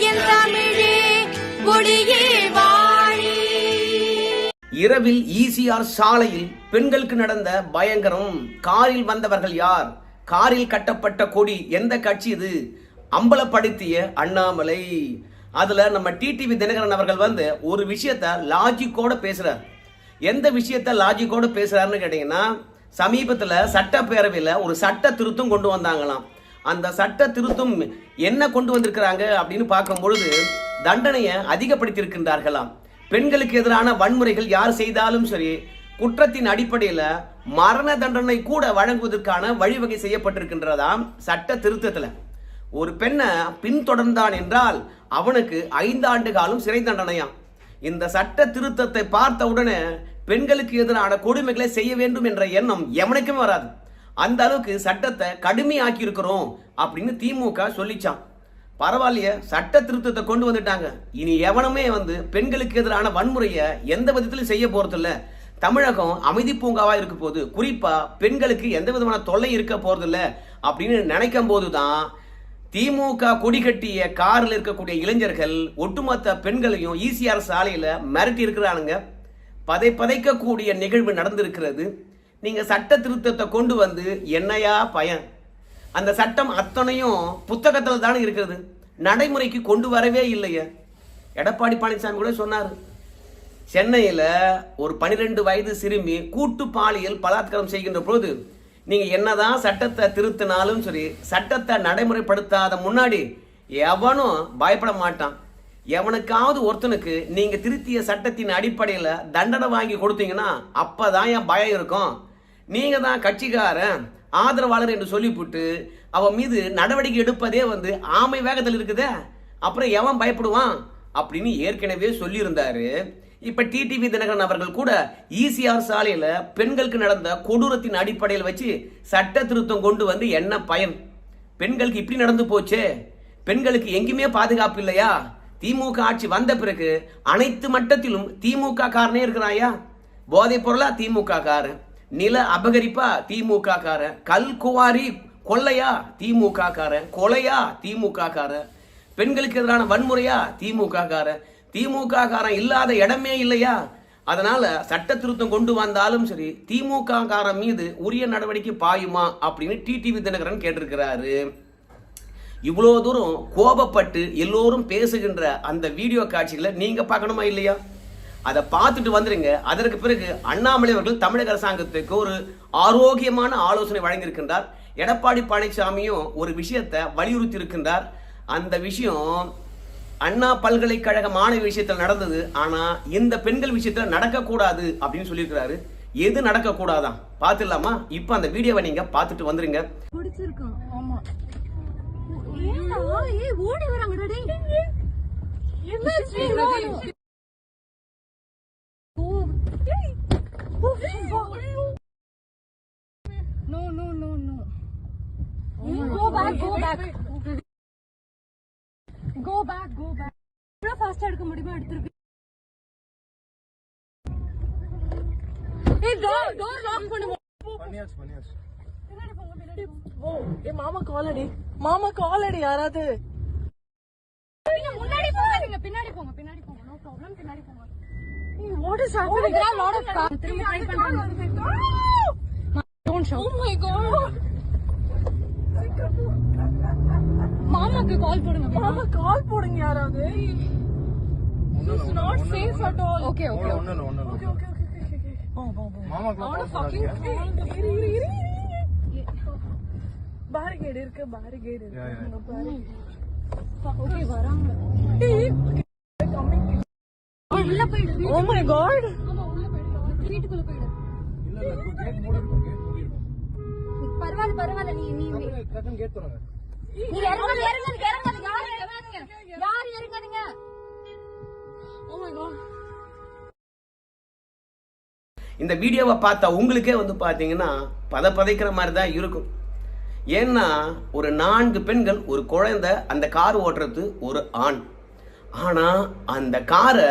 என் தமிழே வாழி. இரவில் ஈசிஆர் சாலையில் பெண்களுக்கு நடந்த பயங்கரம். காரில் வந்தவர்கள் யார்? காரில் கட்டப்பட்ட கொடி எந்த கட்சி இது? அம்பலப்படுத்திய அண்ணாமலை. அதுல நம்ம டிடிவி தினகரன் அவர்கள் வந்து ஒரு விஷயத்த லாஜிக்கோட பேசுறார். எந்த விஷயத்த லாஜிக்கோட பேசுறாருன்னு கேட்டீங்கன்னா சமீபத்துல சட்டப்பேரவையில் ஒரு சட்ட திருத்தம் கொண்டு வந்தாங்களாம். அந்த சட்ட திருத்தம் என்ன கொண்டு வந்திருக்கிறாங்க அப்படின்னு பார்க்கும் பொழுது தண்டனையை அதிகப்படுத்தியிருக்கின்றார்களாம். பெண்களுக்கு எதிரான வன்முறைகள் யார் செய்தாலும் சரி குற்றத்தின் அடிப்படையில் மரண தண்டனை கூட வழங்குவதற்கான வழிவகை செய்யப்பட்டிருக்கின்றதாம் சட்ட திருத்தத்தில். ஒரு பெண்ணை பின்தொடர்ந்தான் என்றால் அவனுக்கு ஐந்தாண்டு காலம் சிறை தண்டனையாம். இந்த சட்ட திருத்தத்தை பார்த்த உடனே பெண்களுக்கு எதிரான கொடுமைகளை செய்ய வேண்டும் என்ற எண்ணம் எவனுக்குமே வராது. அந்த அளவுக்கு சட்டத்தை கடுமையாக்கி இருக்கிறோம் அப்படின்னு திமுக சொல்லிச்சான் பரவாயில்லையே சட்ட திருத்தத்தை கொண்டு வந்துட்டாங்க. இனி எவனுமே வந்து பெண்களுக்கு எதிரான வன்முறையை எந்த விதத்திலும் செய்ய போறதில்ல. தமிழகம் அமைதி பூங்காவா இருக்க போது குறிப்பா பெண்களுக்கு எந்த விதமான தொல்லை இருக்க போறதில்ல அப்படின்னு நினைக்கும் போதுதான் திமுக கொடி கட்டிய காரில் இருக்கக்கூடிய இளைஞர்கள் ஒட்டுமொத்த பெண்களையும் ஈசிஆர் சாலையில் மிரட்டி இருக்கிறானுங்க. பதை பதைக்கக்கூடிய நிகழ்வு நடந்திருக்கிறது. நீங்க சட்ட திருத்தத்தை கொண்டு வந்து என்னையா பயன்? அந்த சட்டம் அத்தனையும் புத்தகத்தில் தானே இருக்கிறது. நடைமுறைக்கு கொண்டு வரவே இல்லையே. எடப்பாடி பழனிசாமி கூட சொன்னார். சென்னையில் ஒரு பனிரெண்டு வயது சிறுமி கூட்டு பாலியல் பலாத்காரம் செய்கின்ற பொழுது நீங்கள் என்னதான் சட்டத்தை திருத்தினாலும் சரி சட்டத்தை நடைமுறைப்படுத்தாத முன்னாடி எவனும் பயப்பட மாட்டான். எவனுக்காவது ஒருத்தனுக்கு நீங்கள் திருத்திய சட்டத்தின் அடிப்படையில் தண்டனை வாங்கி கொடுத்தீங்கன்னா அப்போ தான் என் பயம் இருக்கும். நீங்கள் தான் கட்சிக்காரன் ஆதரவாளர் என்று சொல்லிவிட்டு அவன் மீது நடவடிக்கை எடுப்பதே வந்து ஆமை வேகத்தில் இருக்குதே. அப்புறம் எவன் பயப்படுவான் அப்படின்னு ஏற்கனவே சொல்லியிருந்தாரு. இப்போ டிடிவி தினகரன் அவர்கள் கூட ஈசிஆர் சாலையில் பெண்களுக்கு நடந்த கொடூரத்தின் அடிப்படையில் வச்சு சட்ட திருத்தம் கொண்டு வந்து என்ன பயன்? பெண்களுக்கு இப்படி நடந்து போச்சே. பெண்களுக்கு எங்கேயுமே பாதுகாப்பு இல்லையா? திமுக ஆட்சி வந்த பிறகு அனைத்து மட்டத்திலும் திமுக காரனே இருக்கிறாயா? போதைப் பொருளா திமுக காரன்? நில அபகரிப்பா திமுக காரன் கல்குவாரி கொள்ளையா திமுக காரன் கொலையா திமுக காரன் பெண்களுக்கு எதிரான வன்முறையா திமுக காரன் திமுக காரன் இல்லாத இடமே இல்லையா? அதனால சட்ட திருத்தம் கொண்டு வந்தாலும் சரி திமுக காரன் மீது உரிய நடவடிக்கை பாயுமா அப்படின்னு டிடிவி தினகரன் கேட்டிருக்கிறாரு. இவ்வளோ தூரம் கோபப்பட்டு எல்லோரும் பேசுகின்ற அந்த வீடியோ காட்சிகளை நீங்க பார்க்கணுமா இல்லையா? அதை பார்த்துட்டு வந்துருங்க. அதற்கு பிறகு அண்ணாமலை அவர்கள் தமிழக அரசாங்கத்துக்கு ஒரு ஆரோக்கியமான ஆலோசனை வழங்கியிருக்கின்றார். எடப்பாடி பழனிசாமியும் ஒரு விஷயத்தை வலியுறுத்தி இருக்கின்றார் அந்த விஷயம் அண்ணா பல்கலைக்கழக மாணவி விஷயத்தில் நடந்தது. ஆனால் இந்த பெண்கள் விஷயத்தில் நடக்கக்கூடாது அப்படின்னு சொல்லியிருக்கிறாரு. எது நடக்கக்கூடாதான் பார்த்துடலாமா? இப்போ அந்த வீடியோவை நீங்க பார்த்துட்டு வந்துருங்க பிடிச்சிருக்கான் ஆமா ஏன்டா ஏய் ஓடி வராங்கடா டேய் என்னாச்சு ஓ டேய் no no no no go back go back go back go back எவ்வளவு ஃபாஸ்டா எடுக்க முடியுமோ? எடுத்துருக்கு. ஏய் டோர் டோர் லாக் பண்ணு பண்ணியாச்சு பண்ணியாச்சு. பின்னாடி போங்க பின்னாடி போங்க. ஓ ஏ மாமா கால் அடி. மாமா கால் அடி யாராவது. நீங்க முன்னாடி போங்க நீங்க பின்னாடி போங்க பின்னாடி போங்க. நோ ப்ராப்ளம் பின்னாடி போங்க. What is Oh, cars. திரும்பி try பண்றாங்க. Don't shout. Oh my god. மாமாக்கு கால் போடுங்க மாமா கால் போடுங்க யாராவது It's not safe at all. Okay, okay. ஒண்ணு இல்ல ஒண்ணு இல்ல okay okay okay okay Oh, மாமாக்கு அவன கால் fucking போடாதீங்க இரு இரு இரு பேரிகேட் இருக்கு பேரிகேட் Yeah, yeah. இருக்கு barricade. Okay, வராங்க. ஏய், coming. உள்ள போயிடு. Oh my god ஆமா, உள்ள போயிடு. வீட்டுக்குள்ள போயிடு. இல்ல இல்ல கேட் மூடி இருக்கும் கேட் மூடி இருக்கும் பரவாயில்ல பரவாயில்ல நீ நீ டக்குன்னு கேட் திறங்க. நீ இறங்காத இறங்காத இறங்காத யாரும் இறங்காதீங்க? யாரும் இறங்காதீங்க? Oh இந்த வீடியோவை பார்த்தா உங்களுக்கே வந்து பார்த்தீங்கன்னா பத பதைக்கிற மாதிரி தான் இருக்கும். ஏன்னா ஒரு நான்கு பெண்கள் ஒரு குழந்தை அந்த கார் ஓட்டுறது ஒரு ஆண். ஆனால் அந்த காரை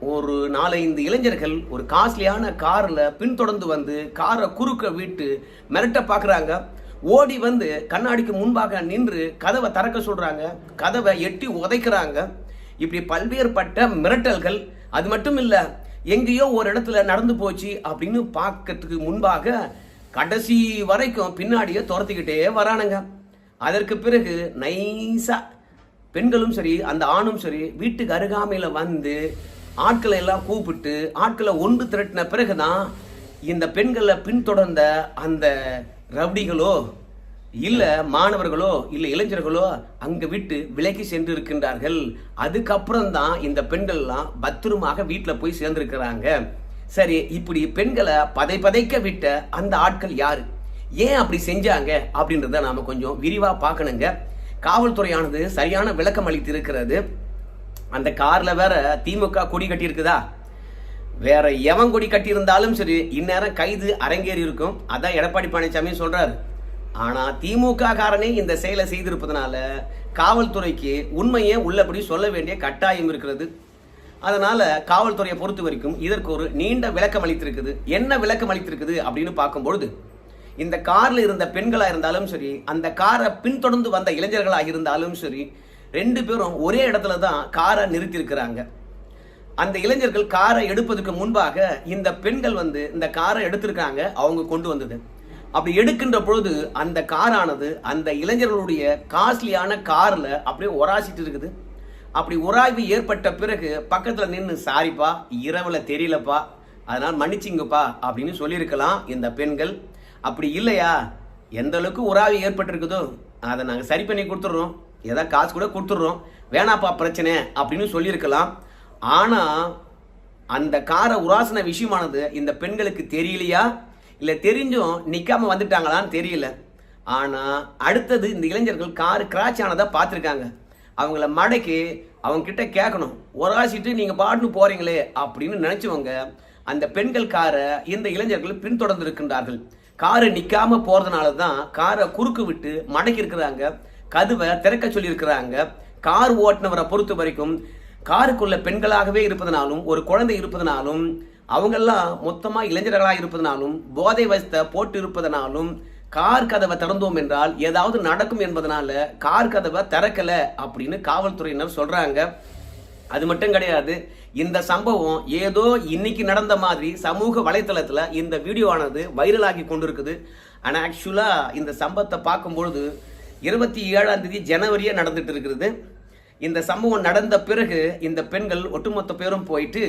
ஒரு நாலஞ்சு இளைஞர்கள் ஒரு காஸ்ட்லியான காரில் பின்தொடர்ந்து வந்து காரை குறுக்க விட்டு மிரட்ட பார்க்குறாங்க ஓடி வந்து கண்ணாடிக்கு முன்பாக நின்று கதவை திறக்க சொல்கிறாங்க கதவை எட்டி உதைக்கிறாங்க. இப்படி பல்வேறுபட்ட மிரட்டல்கள். அது மட்டும் இல்லை எங்கேயோ ஒரு இடத்துல நடந்து போச்சு அப்படின்னு பார்க்கறதுக்கு முன்பாக கடைசி வரைக்கும் பின்னாடியே துரத்திக்கிட்டே வரானுங்க. அதற்கு பிறகு நைஸாக பெண்களும் சரி அந்த ஆணும் சரி வீட்டுக்கு அருகாமையில் வந்து ஆட்களை எல்லாம் கூப்பிட்டு ஆட்களை ஒன்று திரட்டின பிறகு தான் இந்த பெண்களை பின்தொடர்ந்த அந்த ரவுடிகளோ இல்லை மாணவர்களோ இல்லை இளைஞர்களோ அங்கே விட்டு விலகி சென்று இருக்கின்றார்கள் அதுக்கப்புறம் தான் இந்த பெண்கள்லாம் பத்திரமாக வீட்டில் போய் சேர்ந்திருக்கிறாங்க. சரி இப்படி பெண்களை பதை பதைக்க விட்ட அந்த ஆட்கள் யாரு? ஏன் அப்படி செஞ்சாங்க? அப்படின்றத நாம் கொஞ்சம் விரிவாக பார்க்கணுங்க. காவல்துறையானது சரியான விளக்கம் அளித்து இருக்கிறது அந்த கார்ல வேற திமுக கொடி கட்டியிருக்குதா? வேற எவன் கொடி கட்டியிருந்தாலும் சரி இந்நேரம் கைது அரங்கேறி இருக்கும். அதான் எடப்பாடி பழனிசாமி சொல்றாரு. ஆனா திமுக காரனே இந்த செயலை செய்திருப்பதனால காவல்துறைக்கு உண்மையை உள்ளபடி சொல்ல வேண்டிய கட்டாயம் இருக்கிறது. அதனால காவல்துறையை பொறுத்த வரைக்கும் இதற்கு ஒரு நீண்ட விளக்கம் அளித்திருக்குது. என்ன விளக்கம் அளித்திருக்குது அப்படின்னு பார்க்கும்பொழுது இந்த காரில் இருந்த பெண்களாக இருந்தாலும் சரி அந்த காரை பின்தொடர்ந்து வந்த இளைஞர்களாக இருந்தாலும் சரி ரெண்டு பேரும் ஒரே இடத்துல தான் காரை நிறுத்தியிருக்கிறாங்க. அந்த இளைஞர்கள் காரை எடுப்பதற்கு முன்பாக இந்த பெண்கள் வந்து இந்த காரை எடுத்திருக்காங்க அவங்க கொண்டு வந்தது. அப்படி எடுக்கின்ற பொழுது அந்த காரானது அந்த இளைஞர்களுடைய காஸ்ட்லியான காரில் அப்படியே உராசிட்டு இருக்குது. அப்படி உராய்வு ஏற்பட்ட பிறகு பக்கத்தில் நின்று சாரிப்பா இரவில் தெரியலப்பா அதனால் மன்னிச்சிங்கப்பா அப்படின்னு சொல்லியிருக்கலாம் இந்த பெண்கள். அப்படி இல்லையா? எந்த அளவுக்கு உராய்வு ஏற்பட்டிருக்குதோ அதை நாங்கள் சரி பண்ணி கொடுத்துட்றோம். ஏதாவது காசு கூட கொடுத்துட்றோம். வேணாப்பா பிரச்சனை அப்படின்னு சொல்லியிருக்கலாம். ஆனால் அந்த காரை உராசின விஷயமானது இந்த பெண்களுக்கு தெரியலையா? இல்லை தெரிஞ்சும் நிற்காம வந்துட்டாங்களான்னு தெரியல. ஆனால் அடுத்தது இந்த இளைஞர்கள் கார் கிராச் ஆனதை பார்த்துருக்காங்க. அவங்கள மடக்கி அவங்கக்கிட்ட கேட்கணும். உராசிட்டு நீங்கள் பாட்டுன்னு போகிறீங்களே அப்படின்னு நினச்சவங்க அந்த பெண்கள் காரை இந்த இளைஞர்கள் பின்தொடர்ந்து இருக்கின்றார்கள் காரு நிற்காமல் போகிறதுனால தான் காரை குறுக்கு விட்டு மடக்கி இருக்கிறாங்க கதவை திறக்க சொல்லியிருக்கிறாங்க. கார் ஓட்டுனவரை பொறுத்த வரைக்கும் காருக்குள்ள பெண்களாகவே இருப்பதனாலும் ஒரு குழந்தை இருப்பதனாலும் அவங்கெல்லாம் மொத்தமாக இளைஞர்களாக இருப்பதனாலும் போதை வசத்தை போட்டு இருப்பதனாலும் கார் கதவை திறந்தோம் என்றால் ஏதாவது நடக்கும் என்பதனால கார் கதவை திறக்கலை அப்படின்னு காவல்துறையினர் சொல்கிறாங்க அது மட்டும் கிடையாது இந்த சம்பவம் ஏதோ இன்னைக்கு நடந்த மாதிரி சமூக வலைத்தளத்தில் இந்த வீடியோவானது வைரலாகி கொண்டிருக்குது. ஆனால் ஆக்சுவலாக இந்த சம்பவத்தை பார்க்கும்பொழுது இருபத்தி ஏழாம் தேதி ஜனவரியே நடந்துட்டு இருக்கிறது இந்த சம்பவம் நடந்த பிறகு இந்த பெண்கள் ஒட்டுமொத்த பேரும் போயிட்டு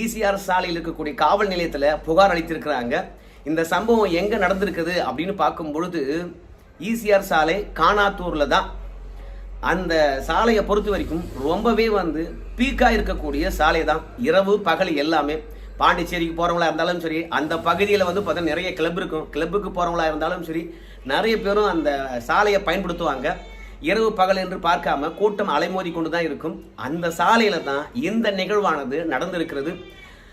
ஈசிஆர் சாலையில் இருக்கக்கூடிய காவல் நிலையத்தில் புகார் அளித்திருக்கிறாங்க. இந்த சம்பவம் எங்கே நடந்திருக்குது அப்படின்னு பார்க்கும் பொழுது ஈசிஆர் சாலை காணாத்தூரில் தான். அந்த சாலையை பொறுத்த வரைக்கும் ரொம்பவே வந்து பீக்காக இருக்கக்கூடிய சாலை தான். இரவு பகல் எல்லாமே. பாண்டிச்சேரிக்கு போகிறவங்களா இருந்தாலும் சரி அந்த பகுதியில் வந்து பார்த்தா நிறைய கிளப் இருக்கும். கிளப்புக்கு போகிறவங்களா இருந்தாலும் சரி நிறைய பேரும் அந்த சாலையை பயன்படுத்துவாங்க. இரவு பகல் என்று பார்க்காம கூட்டம் அலைமோதி கொண்டு தான் இருக்கும். அந்த சாலையில் தான் இந்த நிகழ்வானது நடந்திருக்கிறது.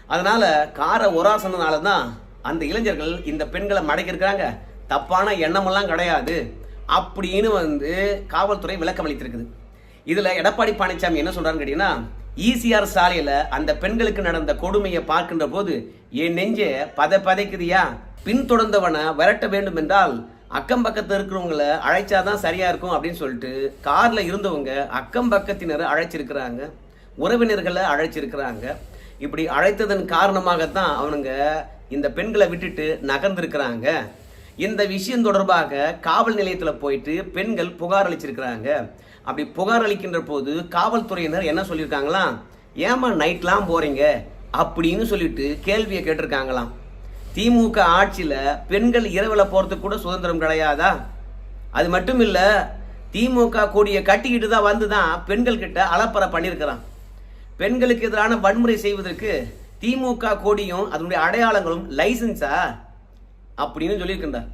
அதனால் காரை ஒராசனால தான் அந்த இளைஞர்கள் இந்த பெண்களை மடக்கியிருக்கிறாங்க. தப்பான எண்ணமெல்லாம் கிடையாது. அப்படின்னு வந்து காவல்துறை விளக்கம் அளித்திருக்குது. இதில் எடப்பாடி பழனிசாமி என்ன சொல்றாருன்னு கேட்டிங்கன்னா ஈசிஆர் சாலையில் அந்த பெண்களுக்கு நடந்த கொடுமையை பார்க்கின்ற போது என் நெஞ்சை பத பதைக்குதியா பின்தொடர்ந்தவனை விரட்ட வேண்டும் என்றால் அக்கம் பக்கத்தில் இருக்கிறவங்கள அழைச்சாதான் சரியா இருக்கும் அப்படின்னு சொல்லிட்டு கார்ல இருந்தவங்க அக்கம் பக்கத்தினரை அழைச்சிருக்கிறாங்க. உறவினர்களை அழைச்சிருக்கிறாங்க. இப்படி அழைத்ததன் காரணமாகத்தான் அவனுங்க இந்த பெண்களை விட்டுட்டு நகர்ந்திருக்கிறாங்க. இந்த விஷயம் தொடர்பாக காவல் நிலையத்தில் போயிட்டு பெண்கள் புகார் அளிச்சிருக்கிறாங்க. அப்படி புகார் அளிக்கின்ற போது காவல்துறையினர் என்ன சொல்லியிருக்காங்களாம் ஏமா நைட்லாம் போகிறீங்க அப்படின்னு சொல்லிட்டு கேள்வியை கேட்டிருக்காங்களாம். திமுக ஆட்சியில் பெண்கள் இரவில் போகிறதுக்கு கூட சுதந்திரம் கிடையாதா? அது மட்டும் இல்லை திமுக கொடியை கட்டிக்கிட்டு தான் வந்து தான் பெண்கள் கிட்ட அலப்பறை பண்ணியிருக்கிறான். பெண்களுக்கு எதிரான வன்முறை செய்வதற்கு திமுக கொடியும் அதனுடைய அடையாளங்களும் லைசன்ஸா? அப்படின்னு சொல்லியிருக்கின்றார்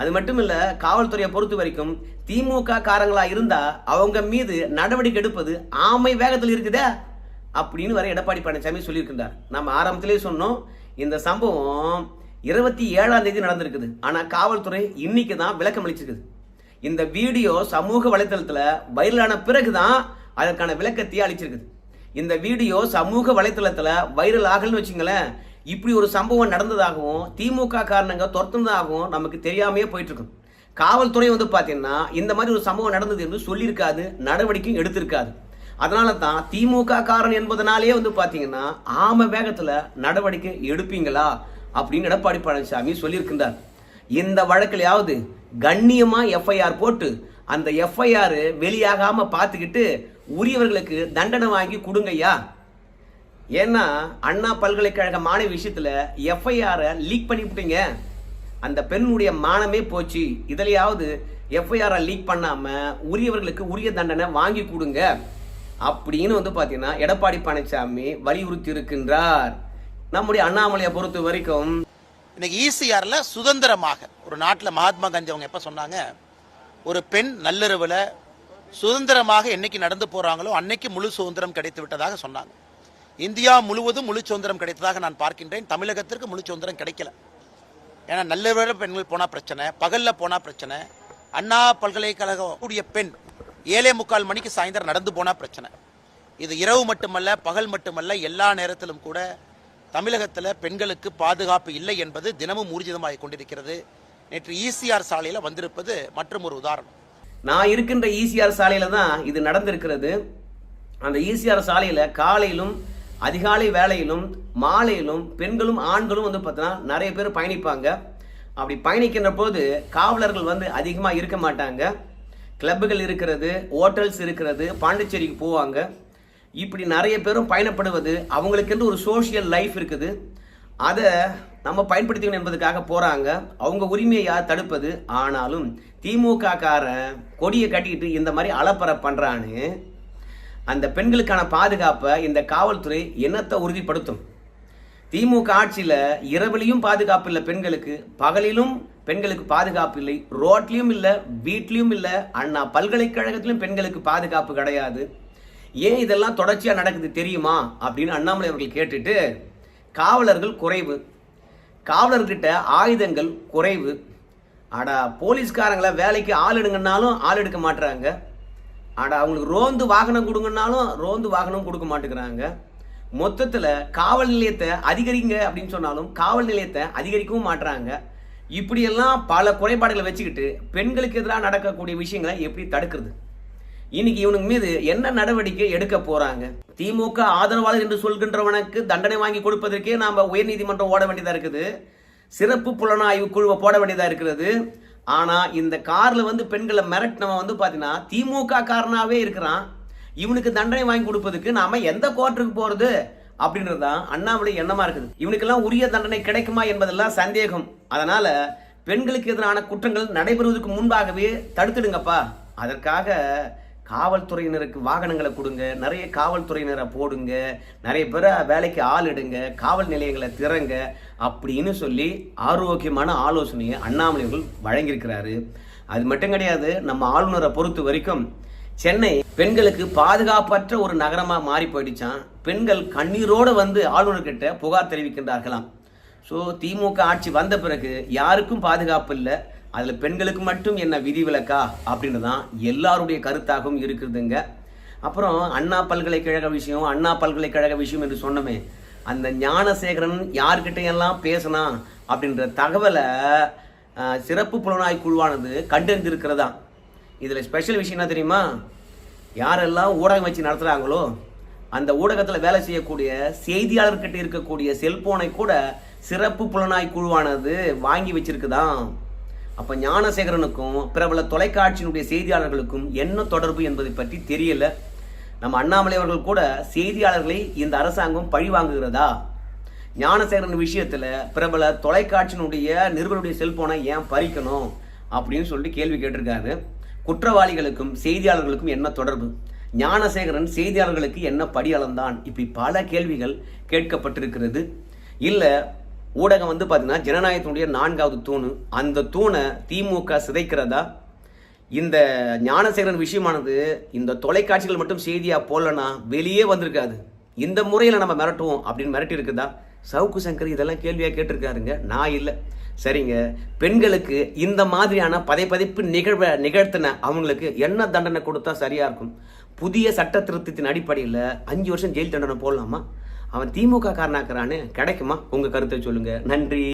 அது மட்டும் இல்ல காவல்துறையை பொறுத்த வரைக்கும் திமுக காரங்களா இருந்தா அவங்க மீது நடவடிக்கை எடுப்பது ஆமை வேகத்தில் இருக்குதே அப்படின்னு வர எடப்பாடி பழனிசாமி சொல்லியிருக்கின்றார். நம்ம ஆரம்பத்திலே சொன்னோம் இந்த சம்பவம் இருபத்தி ஏழாம் தேதி நடந்திருக்குது. ஆனா காவல்துறை இன்னைக்கு தான் விளக்கம் அளிச்சிருக்குது. இந்த வீடியோ சமூக வலைத்தளத்தில் வைரலான பிறகுதான் அதற்கான விளக்கத்தையே அளிச்சிருக்குது. இந்த வீடியோ சமூக வலைத்தளத்தில் வைரல் ஆகலன்னு வச்சுங்களேன் இப்படி ஒரு சம்பவம் நடந்ததாகவும் திமுக காரணங்க துரத்துனதாகவும் நமக்கு தெரியாமையே போயிட்டுருக்கும். காவல்துறை வந்து பார்த்தீங்கன்னா இந்த மாதிரி ஒரு சம்பவம் நடந்தது என்று சொல்லியிருக்காது நடவடிக்கையும் எடுத்திருக்காது. அதனால தான் திமுக காரன் என்பதனாலேயே வந்து பார்த்தீங்கன்னா ஆம வேகத்தில் நடவடிக்கை எடுப்பீங்களா அப்படின்னு எடப்பாடி பழனிசாமி சொல்லியிருக்கின்றார். இந்த வழக்கிலையாவது கண்ணியமாக எஃப்ஐஆர் போட்டு அந்த எஃப்ஐஆர் வெளியாகாமல் பார்த்துக்கிட்டு உரியவர்களுக்கு தண்டனை வாங்கி கொடுங்கய்யா. ஏன்னா அண்ணா பல்கலைக்கழக மாணவி விஷயத்தில் எஃப்ஐஆரை லீக் பண்ணிவிட்டீங்க அந்த பெண்ணுடைய மானமே போச்சு. இதுலையாவது எஃப்ஐஆரை லீக் பண்ணாமல் உரியவர்களுக்கு உரிய தண்டனை வாங்கி கொடுங்க. அப்படின்னு வந்து பார்த்தீங்கன்னா எடப்பாடி பழனிசாமி வலியுறுத்தி இருக்கின்றார். நம்முடைய அண்ணாமலையை பொறுத்த வரைக்கும் இன்னைக்கு ஈசிஆர்ல சுதந்திரமாக ஒரு நாட்டில் மகாத்மா காந்தி அவங்க எப்போ சொன்னாங்க? ஒரு பெண் நள்ளிரவில் சுதந்திரமாக என்னைக்கு நடந்து போகிறாங்களோ அன்னைக்கு முழு சுதந்திரம் கிடைத்து விட்டதாக சொன்னாங்க. இந்தியா முழுவதும் முழு சுதந்திரம் கிடைத்ததாக நான் பார்க்கின்றேன். தமிழகத்திற்கு முழு சுதந்திரம் கிடைக்கல. ஏன்னா நள்ளிரவில் பெண்கள் போனால் பிரச்சனை பகலில் போனால் பிரச்சனை அண்ணா பல்கலைக்கழகம் கூடிய பெண் ஏழே முக்கால் மணிக்கு சாயந்தரம் நடந்து போனால் பிரச்சனை. இது இரவு மட்டுமல்ல பகல் மட்டுமல்ல எல்லா நேரத்திலும் கூட தமிழகத்தில் பெண்களுக்கு பாதுகாப்பு இல்லை என்பது தினமும் ஊர்ஜிதமாக கொண்டிருக்கிறது. நேற்று ஈசிஆர் சாலையில் வந்திருப்பது மற்றும் ஒரு உதாரணம். நான் இருக்கின்ற ஈசிஆர் சாலையில் தான் இது நடந்திருக்கிறது. அந்த ஈசிஆர் சாலையில் காலையிலும் அதிகாலை வேலையிலும் மாலையிலும் பெண்களும் ஆண்களும் வந்து பார்த்தோன்னா நிறைய பேர் பயணிப்பாங்க. அப்படி பயணிக்கின்ற போது காவலர்கள் வந்து அதிகமாக இருக்க மாட்டாங்க. கிளப்புகள் இருக்கிறது ஹோட்டல்ஸ் இருக்கிறது பாண்டிச்சேரிக்கு போவாங்க. இப்படி நிறைய பேரும் பயணப்படுவது அவங்களுக்கென்று ஒரு சோஷியல் லைஃப் இருக்குது. அதை நம்ம பயன்படுத்திக்கணும் என்பதுக்காக போகிறாங்க அவங்க உரிமையை யார் தடுப்பது? ஆனாலும் திமுக காரன் கொடியை கட்டிக்கிட்டு இந்த மாதிரி அலப்பற பண்ணுறான்னு அந்த பெண்களுக்கான பாதுகாப்பை இந்த காவல்துறை என்னத்தை உறுதிப்படுத்தும். திமுக ஆட்சியில் இரவிலையும் பாதுகாப்பு இல்லை பெண்களுக்கு பகலிலும் பெண்களுக்கு பாதுகாப்பு இல்லை ரோட்லேயும் இல்லை வீட்லேயும் இல்லை அண்ணா பல்கலைக்கழகத்திலும் பெண்களுக்கு பாதுகாப்பு கிடையாது. ஏன் இதெல்லாம் தொடர்ச்சியாக நடக்குது தெரியுமா? அப்படின்னு அண்ணாமலை அவர்கள் கேட்டுட்டு காவலர்கள் குறைவு. காவலர்கிட்ட ஆயுதங்கள் குறைவு. அடா போலீஸ்காரங்களை வேலைக்கு ஆள் எடுங்கன்னாலும் ஆள் எடுக்க மாட்டுறாங்க ஆனால் அவங்களுக்கு ரோந்து வாகனம் கொடுங்கன்னாலும் ரோந்து வாகனம் கொடுக்க மாட்டேங்கிறாங்க. மொத்தத்தில் காவல் நிலையத்தை அதிகரிங்க அப்படின்னு சொன்னாலும் காவல் நிலையத்தை அதிகரிக்கவும் மாட்டுறாங்க இப்படியெல்லாம் பல குறைபாடுகளை வச்சுக்கிட்டு பெண்களுக்கு எதிராக நடக்கக்கூடிய விஷயங்களை எப்படி தடுக்கிறது? இன்னைக்கு இவனுக்கு மீது என்ன நடவடிக்கை எடுக்க போறாங்க? திமுக ஆதரவாளர் என்று சொல்கின்றவனுக்கு தண்டனை வாங்கி கொடுப்பதற்கே நாம உயர்நீதிமன்றம் ஓட வேண்டியதா இருக்குது. சிறப்பு புலனாய்வு குழுவை போட வேண்டியதா இருக்கிறது ஆனால் இந்த காரில் வந்து பெண்களை மிரட்டினவன் வந்து பார்த்தீங்கன்னா திமுக காரனாகவே இருக்கிறான். இவனுக்கு தண்டனை வாங்கி கொடுப்பதுக்கு நாம எந்த கோர்ட்டுக்கு அப்படின்றது தான் அண்ணாமலை எண்ணமாக இருக்குது. இவனுக்கெல்லாம் உரிய தண்டனை கிடைக்குமா என்பதெல்லாம் சந்தேகம். அதனால் பெண்களுக்கு எதிரான குற்றங்கள் நடைபெறுவதற்கு முன்பாகவே தடுத்துடுங்கப்பா. அதற்காக காவல்துறையினருக்கு வாகனங்களை கொடுங்க நிறைய காவல்துறையினரை போடுங்க நிறைய பேரை வேலைக்கு ஆள் எடுங்க காவல் நிலையங்களை திறங்க அப்படின்னு சொல்லி ஆரோக்கியமான ஆலோசனையை அண்ணாமலை அவர்கள் வழங்கியிருக்கிறாரு. அது மட்டும் கிடையாது நம்ம ஆளுநரை பொறுத்த வரைக்கும் சென்னை பெண்களுக்கு பாதுகாப்பற்ற ஒரு நகரமாக மாறி போயிடுச்சான் பெண்கள் கண்ணீரோடு வந்து ஆளுநர்கிட்ட புகார் தெரிவிக்கின்றார்களாம். ஸோ திமுக ஆட்சி வந்த பிறகு யாருக்கும் பாதுகாப்பு இல்லை. அதில் பெண்களுக்கு மட்டும் என்ன விதிவிலக்கா அப்படின்னு தான் எல்லாருடைய கருத்தாகவும் இருக்குதுங்க. அப்புறம் அண்ணா பல்கலைக்கழக விஷயம் அண்ணா பல்கலைக்கழக விஷயம் என்று சொன்னமே அந்த ஞானசேகரன் யார்கிட்ட எல்லாம் பேசினா? அப்படின்ற தகவலை சிறப்பு புலனாய் குழுவானது கண்டறிந்திருக்கிறதா? இதில் ஸ்பெஷல் விஷயம் என்ன தெரியுமா? யாரெல்லாம் ஊடகம் வச்சு நடத்துகிறாங்களோ அந்த ஊடகத்தில் வேலை செய்யக்கூடிய செய்தியாளர்கிட்ட இருக்கக்கூடிய செல்போனை கூட சிறப்பு புலனாய் குழுவானது வாங்கி வச்சிருக்குதாம் அப்ப ஞானசேகரனுக்கும் பிரபல தொலைக்காட்சியினுடைய செய்தியாளர்களுக்கும் என்ன தொடர்பு என்பதை பற்றி தெரியல. நம்ம அண்ணாமலை அவர்கள் கூட செய்தியாளர்களை இந்த அரசாங்கம் பழி வாங்குகிறதா? ஞானசேகரன் விஷயத்துல பிரபல தொலைக்காட்சியினுடைய நிறுவனுடைய செல்போனை ஏன் பறிக்கணும் அப்படின்னு சொல்லிட்டு கேள்வி கேட்டிருக்காரு. குற்றவாளிகளுக்கும் செய்தியாளர்களுக்கும் என்ன தொடர்பு? ஞானசேகரன் செய்தியாளர்களுக்கு என்ன படி அளந்தான் இப்படி பல கேள்விகள் கேட்கப்பட்டிருக்கிறது. இல்லை ஊடகம் வந்து பார்த்திங்கன்னா ஜனநாயகத்தினுடைய நான்காவது தூணு. அந்த தூணை திமுக சிதைக்கிறதா? இந்த ஞானசேகரன் விஷயமானது இந்த தொலைக்காட்சிகள் மட்டும் செய்தியாக போடலன்னா வெளியே வந்திருக்காது. இந்த முறையில் நம்ம மிரட்டுவோம் அப்படின்னு மிரட்டி இருக்குதா சவுக்கு சங்கர் இதெல்லாம் கேள்வியாக கேட்டிருக்காருங்க. நான் இல்லை. சரிங்க. பெண்களுக்கு இந்த மாதிரியான பதைப்பதைப்பு நிகழ்வை நிகழ்த்தின அவங்களுக்கு என்ன தண்டனை கொடுத்தா சரியாக இருக்கும்? புதிய சட்ட திருத்தத்தின் அடிப்படையில் அஞ்சு வருஷம் ஜெயில் தண்டனை போடலாமா? அவன் திமுக காரனாக்குறான்னு கிடைக்குமா? உங்க கருத்தை சொல்லுங்க. நன்றி.